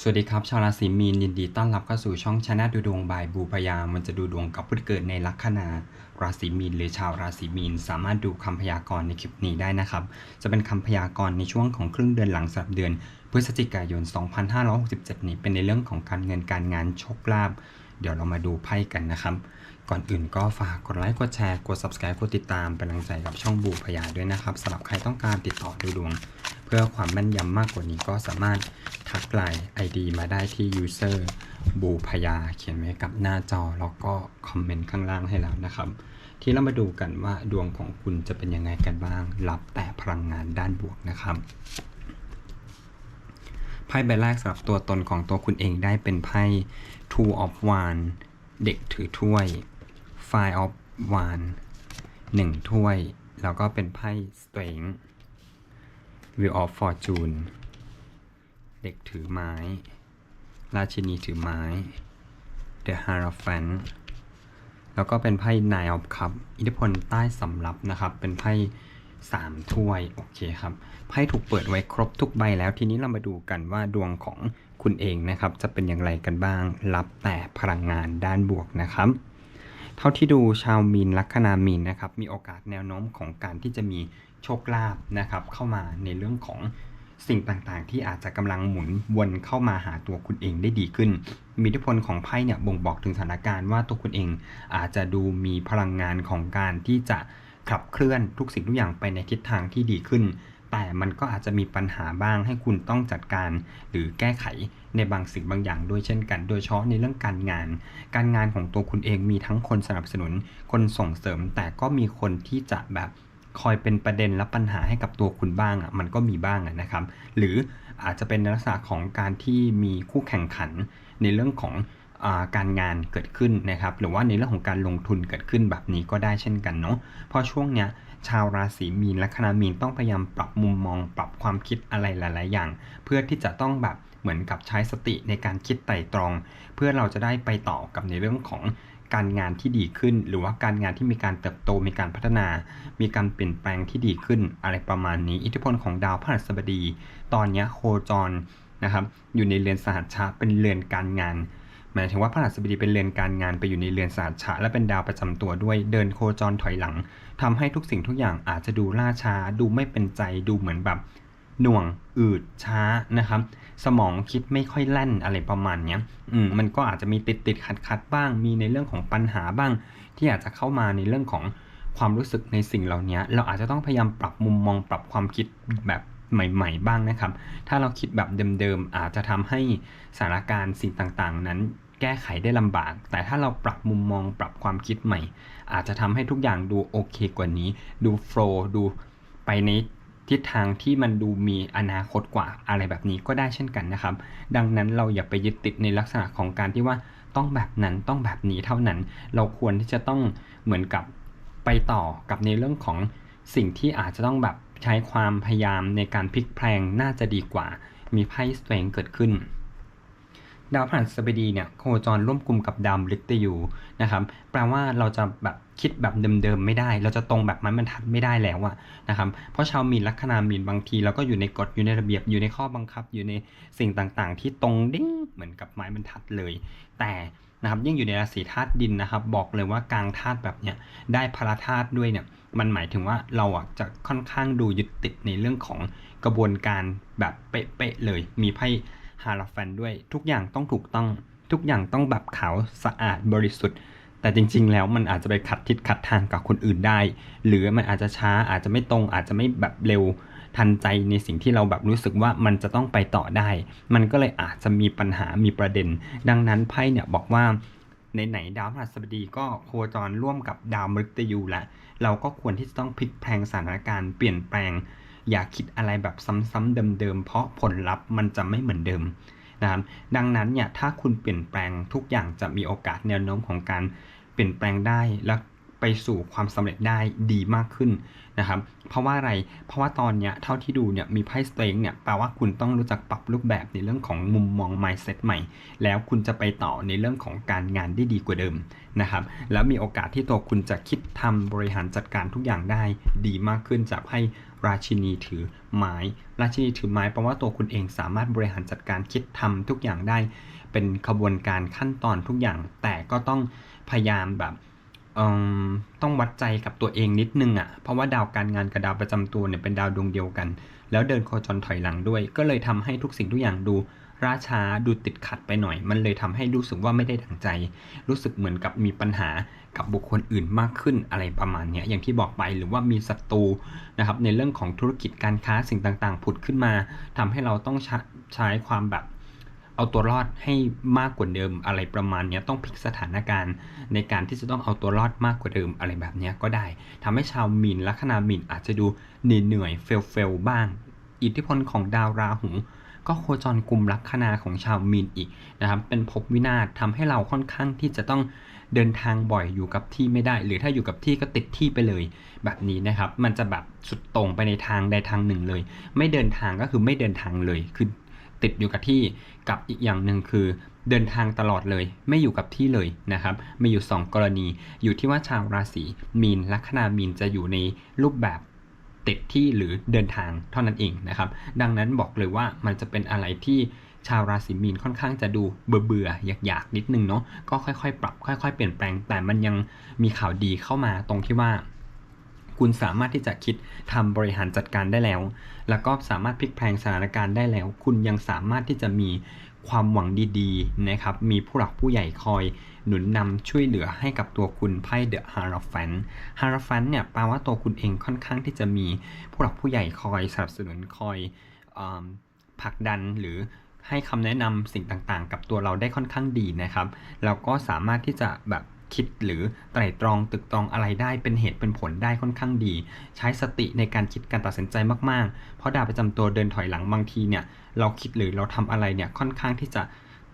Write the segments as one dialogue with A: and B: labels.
A: สวัสดีครับ ชาวราศีมีนยินดีต้อนรับเข้าสู่ช่องชนะดูดวงบายบูพยา มันจะดูดวงกับผู้เกิดในลัคนาราศีมีนหรือชาวราศีมีนสามารถดูคำพยากรณ์ในคลิปนี้ได้นะครับ จะเป็นคำพยากรณ์ในช่วงของครึ่งเดือนหลังสำหรับเดือน พฤศจิกายน 2567 นี้เป็นในเรื่องของการเงินการงานโชคลาภเดี๋ยวเรามาดูไพ่กันนะครับ ก่อนอื่นก็ฝากกดไลค์กดแชร์กด subscribe กดติดตามเป็นกำลังใจกับช่องบูพยาด้วยนะครับสำหรับใครต้องการติดต่อดูดวง เพื่อความแม่นยำมากกว่านี้ก็สามารถ ทักไลน์ ID มาได้ที่ user บูพยา เขียนไว้กับหน้าจอ แล้วก็คอมเมนต์ข้างล่างให้แล้วนะครับ ที่เรามาดูกันว่าดวงของคุณจะเป็นยังไงกันบ้าง รับแต่พลังงานด้านบวกนะครับไพ่ใบแรกสำหรับตัวตนของตัวคุณเองได้เป็นไพ่ Two of Wands เด็กถือถ้วย Five of Wands หนึ่งถ้วย แล้วก็เป็นไพ่ Strength Wheel of Fortune เด็กถือไม้ ราชินีถือไม้ The Hierophant แล้วก็เป็นไพ่ Nine of Cup อิทธิพลใต้สำรับนะครับ เป็นไพ่สามถ้วย โอเคครับ ไพ่ถูกเปิดไว้ครบทุกใบแล้ว ทีนี้เรามาดูกันว่าดวงของคุณเองนะครับ จะเป็นอย่างไรกันบ้าง รับแต่พลังงานด้านบวกนะครับ เท่าที่ดูชาวมีนลัคนามีนนะครับ มีโอกาสแนวโน้มของการที่จะมีโชคลาภนะครับ เข้ามาในเรื่องของ สิ่งต่างๆ ที่อาจจะกำลังหมุนวนเข้ามาหาตัวคุณเองได้ดีขึ้น มีอิทธิพลของไพ่เนี่ยบ่งบอกถึงสถานการณ์ว่าตัวคุณเองอาจจะดูมีพลังงานของการที่จะขับเคลื่อนทุกสิ่งทุกอย่างไปในทิศทางที่ดีขึ้น แต่มันก็อาจจะมีปัญหาบ้างให้คุณต้องจัดการ หรือแก้ไขในบางสิ่งบางอย่างด้วยเช่นกัน โดยเฉพาะในเรื่องการงาน การงานของตัวคุณเองมีทั้งคนสนับสนุน คนส่งเสริม แต่ก็มีคนที่จะแบบ คอยเป็นประเด็นและปัญหาให้กับตัวคุณบ้างอะมันก็มีบ้างะนะครับ หรืออาจจะเป็นลักษณะของการที่มีคู่แข่งขันในเรื่องของอการงานเกิดขึ้นนะครับ หรือว่าในเรื่องของการลงทุนเกิดขึ้นแบบนี้ก็ได้เช่นกันเนาะเพราะช่วงเนี้ยชาวราศีมีนและคณะมีนต้องพยายามปรับมุมมอง ปรับความคิดอะไรหลาย ๆ อย่าง เพื่อที่จะต้องแบบเหมือนกับใช้สติในการคิดไตร่ตรอง เพื่อเราจะได้ไปต่อกับในเรื่องของ การงานที่ดีขึ้น หรือว่าการงานที่มีการเติบโตมีการพัฒนา มีการเปลี่ยนแปลงที่ดีขึ้นอะไรประมาณนี้ อิทธิพลของดาวพฤหัสบดี ตอนนี้โคจรนะครับอยู่ในเรือนสหัชชะเป็นเรือนการงานหมายถึงว่าพฤหัสบดีเป็นเรือนการงานไปอยู่ในเรือนสหัชชะและเป็นดาวประจำตัวด้วยเดินโคจรถอยหลังทำให้ทุกสิ่งทุกอย่างอาจจะดูล่าช้าดูไม่เป็นใจดูเหมือนแบบ หน่วงอืดช้านะครับ สมองคิดไม่ค่อยแล่นอะไรประมาณเนี้ยอืมมันก็อาจจะมีติดติดขัดขัดบ้าง มีในเรื่องของปัญหาบ้าง ที่อาจจะเข้ามาในเรื่องของความรู้สึกในสิ่งเหล่านี้ เราอาจจะต้องพยายามปรับมุมมองปรับความคิดแบบใหม่ ๆ บ้างนะครับ ถ้าเราคิดแบบเดิมๆ อาจจะทำให้สถานการณ์สิ่งต่างๆ นั้นแก้ไขได้ลำบาก แต่ถ้าเราปรับมุมมองปรับความคิดใหม่ อาจจะทำให้ทุกอย่างดูโอเคกว่านี้ ดูโฟล์ดูไปใน ทิศทางที่มันดูมีอนาคตกว่าอะไรแบบนี้ก็ได้เช่นกันนะครับ ดังนั้นเราอย่าไปยึดติดในลักษณะของการที่ว่าต้องแบบนั้นต้องแบบนี้เท่านั้น เราควรที่จะต้องเหมือนกับไปต่อกับในเรื่องของสิ่งที่อาจจะต้องแบบใช้ความพยายามในการพลิกแพลงน่าจะดีกว่า มีไพ่สเตรงเกิดขึ้น ดาวพฤหัสบดีเนี่ยโคจรร่วมกลุ่มกับดาวมฤตยูนะครับแปลว่าเราจะแบบคิดแบบเดิมๆไม่ได้ เราจะตรงแบบไม้บรรทัดไม่ได้แล้วอะนะครับเพราะชาวมีนลัคนามีนบางทีเราก็อยู่ในกฎอยู่ในระเบียบอยู่ในข้อบังคับอยู่ในสิ่งต่างๆ ที่ตรงดิ้งเหมือนกับไม้บรรทัดเลย แต่นะครับยิ่งอยู่ในราศีธาตุดินนะครับ บอกเลยว่ากลางธาตุแบบเนี้ยได้พลธาตุด้วยเนี่ยมันหมายถึงว่าเราอะจะค่อนข้างดูยึดติดในเรื่องของกระบวนการแบบเป๊ะๆเลยมีไพ่ ฮาราฟันด้วย ทุกอย่างต้องถูกต้อง ทุกอย่างต้องแบบขาวสะอาดบริสุทธิ์ แต่จริง ๆ แล้วมันอาจจะไปขัดทิศขัดทางกับคนอื่นได้ หรือมันอาจจะช้าอาจจะไม่ตรงอาจจะไม่แบบเร็วทันใจในสิ่งที่เราแบบรู้สึกว่ามันจะต้องไปต่อได้ มันก็เลยอาจจะมีปัญหามีประเด็น ดังนั้นไพ่เนี่ยบอกว่าในไหนๆดาวพฤหัสบดีก็โคจรร่วมกับดาวมฤตยูแล้วเราก็ควรที่จะต้องพลิกแพลงสถานการณ์เปลี่ยนแปลง อย่าคิดอะไรแบบซ้ำๆเดิมๆ เพราะผลลัพธ์มันจะไม่เหมือนเดิมนะครับดังนั้นเนี่ยถ้าคุณเปลี่ยนแปลงทุกอย่างจะมีโอกาสแนวโน้มของการเปลี่ยนแปลงได้และไปสู่ความสำเร็จได้ดีมากขึ้นนะครับ เพราะว่าอะไร เพราะว่าตอนเนี้ยเท่าที่ดูเนี่ยมีไพ่สเตงเนี่ยแปลว่าคุณต้องรู้จักปรับรูปแบบในเรื่องของมุมมอง mindset ใหม่ แล้วคุณจะไปต่อในเรื่องของการงานได้ดีกว่าเดิมนะครับ แล้วมีโอกาสที่ตัวคุณจะคิดทำบริหารจัดการทุกอย่างได้ดีมากขึ้นจากไพ่ ราชินีถือไม้ ราชินีถือไม้แปลว่าตัวคุณเองสามารถบริหารจัดการคิดทำทุกอย่างได้ เป็นขบวนการขั้นตอนทุกอย่าง แต่ก็ต้องพยายามแบบต้องวัดใจกับตัวเองนิดนึงอะ่ะ เพราะว่าดาวการงานกับดาวประจำตัวเนี่ยเป็นดาวดวงเดียวกัน แล้วเดินโคจรถอยหลังด้วย ก็เลยทำให้ทุกสิ่งทุกอย่างดู ราช้าดูติดขัดไปหน่อย มันเลยทำให้รู้สึกว่าไม่ได้ดังใจ รู้สึกเหมือนกับมีปัญหากับบุคคลอื่นมากขึ้นอะไรประมาณนี้อย่างที่บอกไปหรือว่ามีศัตรูนะครับในเรื่องของธุรกิจการค้าสิ่งต่างๆ ผุดขึ้นมาทำให้เราต้องใช้ใชความแบบเอาตัวรอดให้มากกว่าเดิมอะไรประมาณนี้ต้องพลิกสถานการณ์ในการที่จะต้องเอาตัวรอดมากกว่าเดิมอะไรแบบนี้ก็ได้ทำให้ชาวมีนลัคนามีนอาจจะดูเหนื่อยเฟลเฟลบ้าง อิทธิพลของดาวราหู ก็โคจรกลุ่มลัคนาของชาวมีนอีกนะครับ เป็นภพวินาศทำให้เราค่อนข้างที่จะต้องเดินทางบ่อยอยู่กับที่ไม่ได้ หรือถ้าอยู่กับที่ก็ติดที่ไปเลย แบบนี้นะครับ มันจะแบบสุดตรงไปในทางใดทางหนึ่งเลย ไม่เดินทางก็คือไม่เดินทางเลยคือติดอยู่กับที่กับอีกอย่างหนึ่งคือเดินทางตลอดเลย ไม่อยู่กับที่เลยนะครับมีอยู่ 2 กรณี อยู่ที่ว่าชาวราศีมีนลัคนามีนจะอยู่ในรูปแบบ ติดที่หรือเดินทางเท่านั้นเองนะครับ ดังนั้นบอกเลยว่ามันจะเป็นอะไรที่ชาวราศีมีนค่อนข้างจะดูเบื่อเบื่อๆอยากๆนิดนึงเนาะก็ค่อยๆ ปรับ ค่อย ๆ เปลี่ยนแปลง แต่มันยังมีข่าวดีเข้ามาตรงที่ว่า คุณสามารถที่จะคิดทำบริหารจัดการได้แล้ว แล้วก็สามารถพลิกแพลงสถานการณ์ได้แล้ว คุณยังสามารถที่จะมีความหวังดีๆนะครับมีผู้หลักผู้ใหญ่คอย หนุนนำช่วยเหลือให้กับตัวคุณไพ่เดอะฮาราฟันฮาราฟันเนี่ยแปลว่าตัวคุณเองค่อนข้างที่จะมีผู้หลักผู้ใหญ่คอยสนับสนุนคอยอผลักดันหรือให้คำแนะนำสิ่งต่างๆ กับตัวเราได้ค่อนข้างดีนะครับ แล้วก็สามารถที่จะแบบคิดหรือไตร่ตรองตึกตรองอะไรได้เป็นเหตุเป็นผลได้ค่อนข้างดี ใช้สติในการคิดการตัดสินใจมากๆ เพราะดาวประจำตัวเดินถอยหลังบางทีเนี่ยเราคิดหรือเราทำอะไรเนี่ยค่อนข้างที่จะ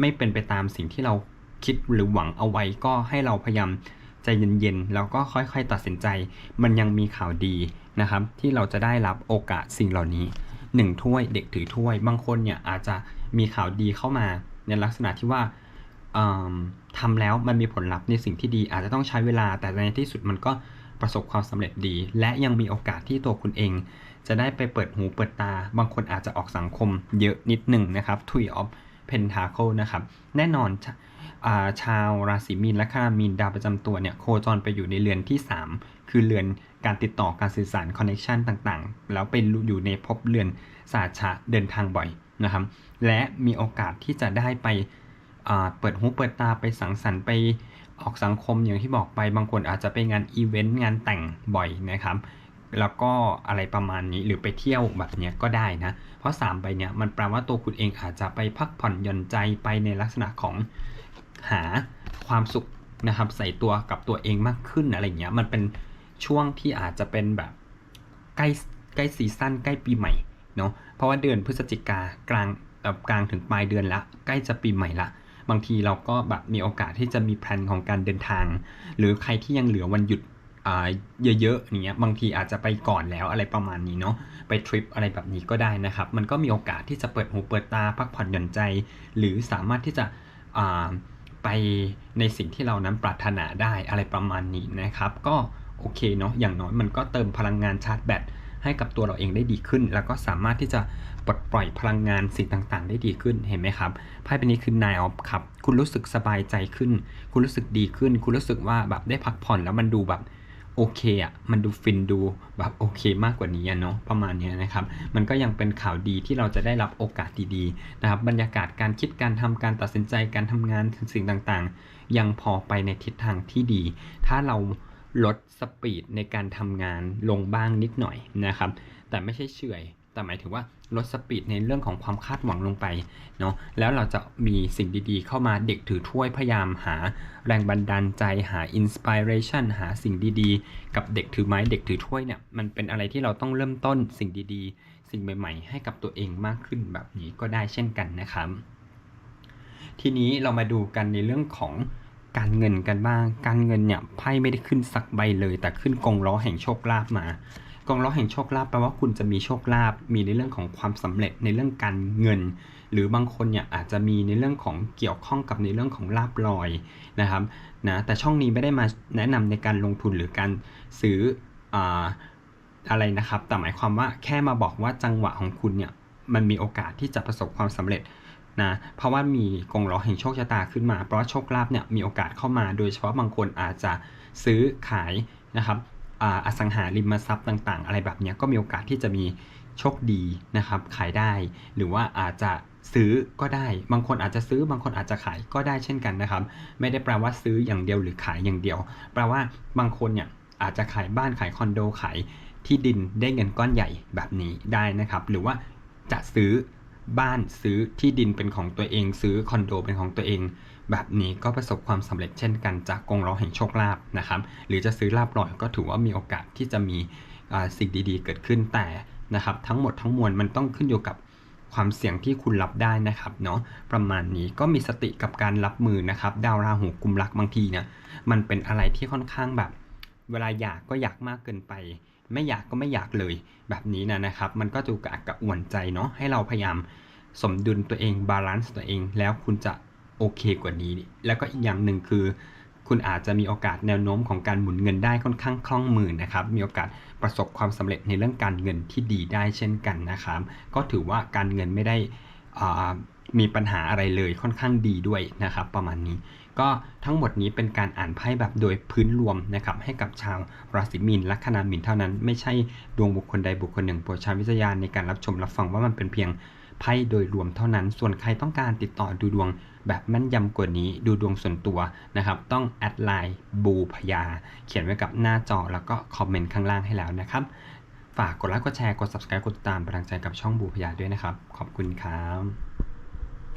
A: ไม่เป็นไปตามสิ่งที่เรา คิดหรือหวังเอาไว้ก็ให้เราพยายามใจเย็นๆแล้วก็ค่อยๆตัดสินใจ มันยังมีข่าวดีนะครับ ที่เราจะได้รับโอกาสสิ่งเหล่านี้หนึ่งถ้วยเด็กถือถ้วย บางคนเนี่ยอาจจะมีข่าวดีเข้ามาในลักษณะที่ว่าเอิ่มทำแล้วมันมีผลลัพธ์ในสิ่งที่ดี อาจจะต้องใช้เวลาแต่ในที่สุดมันก็ประสบความสำเร็จดี และยังมีโอกาสที่ตัวคุณเอง จะได้ไปเปิดหูเปิดตา บางคนอาจจะออกสังคมเยอะนิดหนึ่งนะครับทุยออฟเพนทาโคนะครับแน่นอน ชาชาวราศีมีนและข้ามีนดาวประจำตัวเนี่ยโคจรไปอยู่ในเรือนที่ 3 คือเรือนการติดต่อการสื่อสารคอนเน t ชันต่างๆ แล้วไปอยู่ในภพเรือนสาชะเดินทางบ่อยนะครับ และมีโอกาสที่จะได้ไปเปิดหูเปิดตาไปสังสรรค์ไปออกสังคมอย่างที่บอกไปบางคนอาจจะไปงานอีเวนต์งานแต่งบ่อยนะครับแล้วก็อะไรประมาณนี้หรือไปเที่ยวแบบเนี้ยก็ได้นะ เพราะ3ใบเนี้ยมันแปลว่าตัวคุณเองอาจจะไปพักผ่อนหย่อนใจไปในลักษณะของ หาความสุขนะครับใส่ตัวกับตัวเองมากขึ้นอะไรเงี้ยมันเป็นช่วงที่อาจจะเป็นแบบใกล้ใกล้ซีซั่นใกล้ปีใหม่เนาะเพราะว่าเดือนพฤศจิกากลางกลางถึงปลายเดือนละใกล้จะปีใหม่ละ บางทีเราก็แบบมีโอกาสที่จะมีแผนของการเดินทาง หรือใครที่ยังเหลือวันหยุดอ่าเยอะๆเงี้ยบางทีอาจจะไปก่อนแล้วอะไรประมาณนี้เนาะไปทริปอะไรแบบนี้ก็ได้นะครับ มันก็มีโอกาสที่จะเปิดหูเปิดตาพักผ่อนหย่อนใจ หรือสามารถที่จะอ่า ไปในสิ่งที่เรานั้นปรารถนาได้อะไรประมาณนี้นะครับ ก็โอเคเนาะอย่างน้อยมันก็เติมพลังงานชาร์จแบตให้กับตัวเราเองได้ดีขึ้น แล้วก็สามารถที่จะปลดปล่อยพลังงานสิ่งต่างๆ ได้ดีขึ้นเห็นไหมครับไพ่ใบนี้คือนายออฟครับ คุณรู้สึกสบายใจขึ้น คุณรู้สึกดีขึ้น คุณรู้สึกว่าแบบได้พักผ่อนแล้วมันดูแบบ โอเคอะมันดูฟินดูแบบโอเคมากกว่านี้เนาะประมาณนี้นะครับ มันก็ยังเป็นข่าวดีที่เราจะได้รับโอกาสดีๆนะครับบรรยากาศการคิดการทำการตัดสินใจการทำงานสิ่งต่างๆ ยังพอไปในทิศทางที่ดี ถ้าเราลดสปีดในการทำงานลงบ้างนิดหน่อยนะครับ แต่ไม่ใช่เฉื่อย แต่หมายถึงว่าลดสปีดในเรื่องของความคาดหวังลงไปเนาะแล้วเราจะมีสิ่งดีๆ เข้ามาเด็กถือถ้วยพยายามหาแรงบันดาลใจหาอินสปิเรชันหาสิ่งดีๆ กับเด็กถือไม้เด็กถือถ้วยเนี่ยมันเป็นอะไรที่เราต้องเริ่มต้นสิ่งดีๆ สิ่งใหม่ๆ ให้กับตัวเองมากขึ้นแบบนี้ก็ได้เช่นกันนะครับทีนี้เรามาดูกันในเรื่องของการเงินกันบ้าง การเงินเนี่ยไพ่ไม่ได้ขึ้นสักใบเลย แต่ขึ้นกงล้อแห่งโชคลาภมา กองล้อแห่งโชคลาภแปลว่าคุณจะมีโชคลาภมีในเรื่องของความสำเร็จในเรื่องการเงิน หรือบางคนเนี่ยอาจจะมีในเรื่องของเกี่ยวข้องกับในเรื่องของลาบลอยนะครับนะแต่ช่องนี้ไม่ได้มาแนะนำในการลงทุนหรือการซื้อออะไรนะครับ แต่หมายความว่าแค่มาบอกว่าจังหวะของคุณเนี่ยมันมีโอกาสที่จะประสบความสำเร็จนะเพราะว่ามีกองล้อแห่งโชคชะตาขึ้นมา เพราะว่าโชคลาภเนี่ยมีโอกาสเข้ามา โดยเฉพาะบางคนอาจจะซื้อขายนะครับ อสังหาริมทรัพย์ต่าง ๆ อะไรแบบนี้ก็มีโอกาสที่จะมีโชคดีนะครับ ขายได้ หรือว่าอาจจะซื้อก็ได้ บางคนอาจจะซื้อบางคนอาจจะขายก็ได้เช่นกันนะครับ ไม่ได้แปลว่าซื้ออย่างเดียวหรือขายอย่างเดียว แปลว่าบางคนเนี่ยอาจจะขายบ้านขายคอนโดขายที่ดินได้เงินก้อนใหญ่แบบนี้ได้นะครับ หรือว่าจะซื้อบ้านซื้อที่ดินเป็นของตัวเอง ซื้อคอนโดเป็นของตัวเอง แบบนี้ก็ประสบความสำเร็จเช่นกันจากกงล้อแห่งโชคลาภนะครับ หรือจะซื้อลาบลอยก็ถือว่ามีโอกาสที่จะมีสิ่งดีๆ เกิดขึ้นแต่นะครับทั้งหมดทั้งมวลมันต้องขึ้นอยู่กับความเสี่ยงที่คุณรับได้นะครับเนาะประมาณนี้ก็มีสติกับการรับมือนะครับ ดาวราหูกุมรักบางทีเนี่ยมันเป็นอะไรที่ค่อนข้างแบบ เวลาอยากก็อยากมากเกินไป ไม่อยากก็ไม่อยากเลย แบบนี้นะนะครับ มันก็จะกระอักกระอ่วนใจเนาะให้เราพยายามสมดุลตัวเองบาลานซ์ตัวเองแล้วคุณจะ โอเคกว่านี้ แล้วก็อีกอย่างหนึ่งคือ คุณอาจจะมีโอกาสแนวโน้มของการหมุนเงินได้ค่อนข้างคล่องมือนะครับ มีโอกาสประสบความสำเร็จในเรื่องการเงินที่ดีได้เช่นกันนะครับ ก็ถือว่าการเงินไม่ได้มีปัญหาอะไรเลยค่อนข้างดีด้วยนะครับ ประมาณนี้ ก็ทั้งหมดนี้เป็นการอ่านไพ่แบบโดยพื้นรวมนะครับให้กับชาวราศีมีนลัคนามีนเท่านั้น ไม่ใช่ดวงบุคคลใดบุคคลหนึ่งโปรดใช้วิจารณญาณในการรับชมรับฟังว่ามันเป็นเพียง ไพ่โดยรวมเท่านั้น ส่วนใครต้องการติดต่อดูดวงแบบแม่นยำกว่านี้ดูดวงส่วนตัวนะครับ ต้องแอดไลน์บูพยา เขียนไว้กับหน้าจอแล้วก็คอมเมนต์ข้างล่างให้แล้วนะครับ ฝากกดไลค์กดแชร์กด subscribe กดติดตามเป็นกำลังใจกับช่องบูพยาด้วยนะครับ ขอบคุณครับ